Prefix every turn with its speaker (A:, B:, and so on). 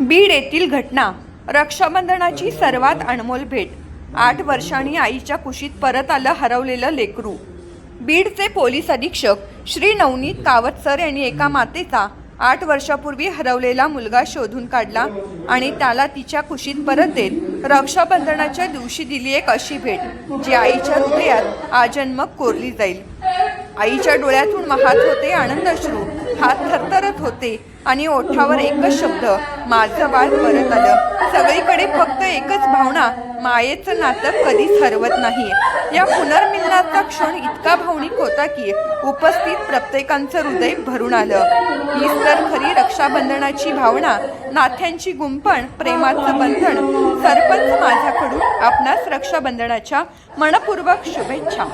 A: बीड येथील घटना. रक्षाबंधनाची सर्वात अनमोल भेट. आठ वर्षांनी आईच्या कुशीत परत आलं हरवलेलं लेकरू. बीडचे पोलीस अधीक्षक श्री नवनीत कावतसर यांनी एका मातेचा आठ वर्षापूर्वी हरवलेला मुलगा शोधून काढला आणि त्याला तिच्या कुशीत परत देत रक्षाबंधनाच्या दिवशी दिली एक अशी भेट जी आईच्या हृदयात आजन्मक कोरली जाईल. आईच्या डोळ्यातून वाहत होते आनंद अश्रू हात थरथरत होते आणि ओठावर एकच शब्द माझं बाळ परत आलं. सगळीकडे फक्त एकच भावना मायेचं नातं कधीच हरवत नाही या पुनर्मिलनाचा क्षण इतका भावनिक होता की उपस्थित प्रत्येकांचं हृदय भरून आलं. हीच तर खरी रक्षाबंधनाची भावना नाथ्यांची गुंपण प्रेमाचं बंधन सरपंच माझ्याकडून आपणास रक्षाबंधनाच्या मनपूर्वक शुभेच्छा.